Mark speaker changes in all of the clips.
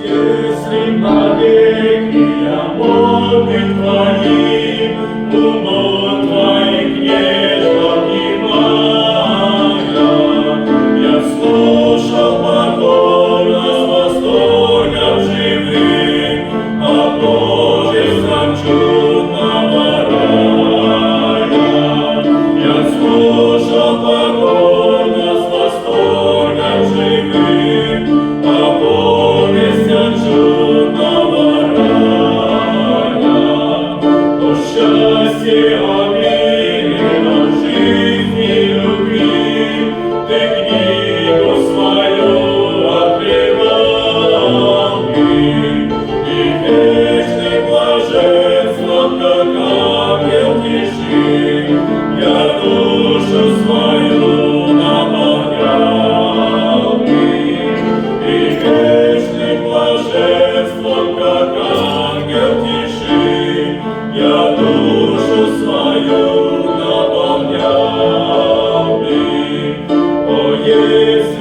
Speaker 1: Если навеки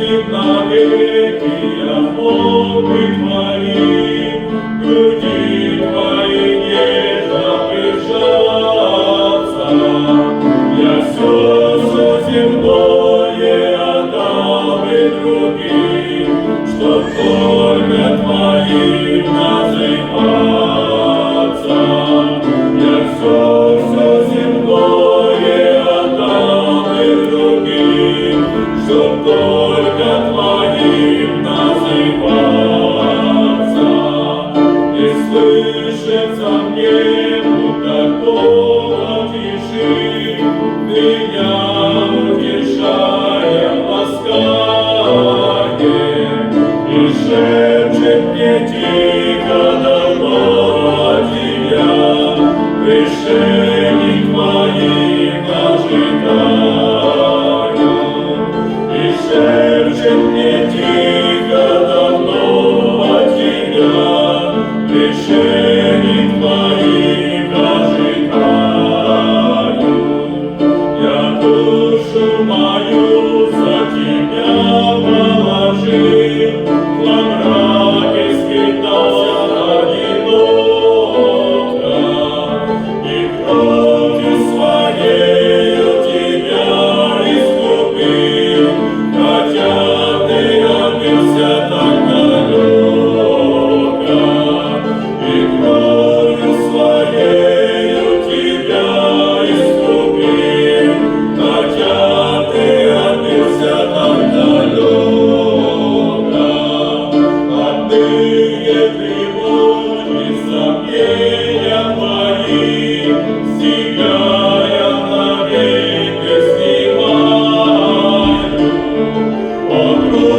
Speaker 1: навеки я мог шепче п'ятіка дала тіля, вишені твої нажитаю, і шепче я душу мою. Lord.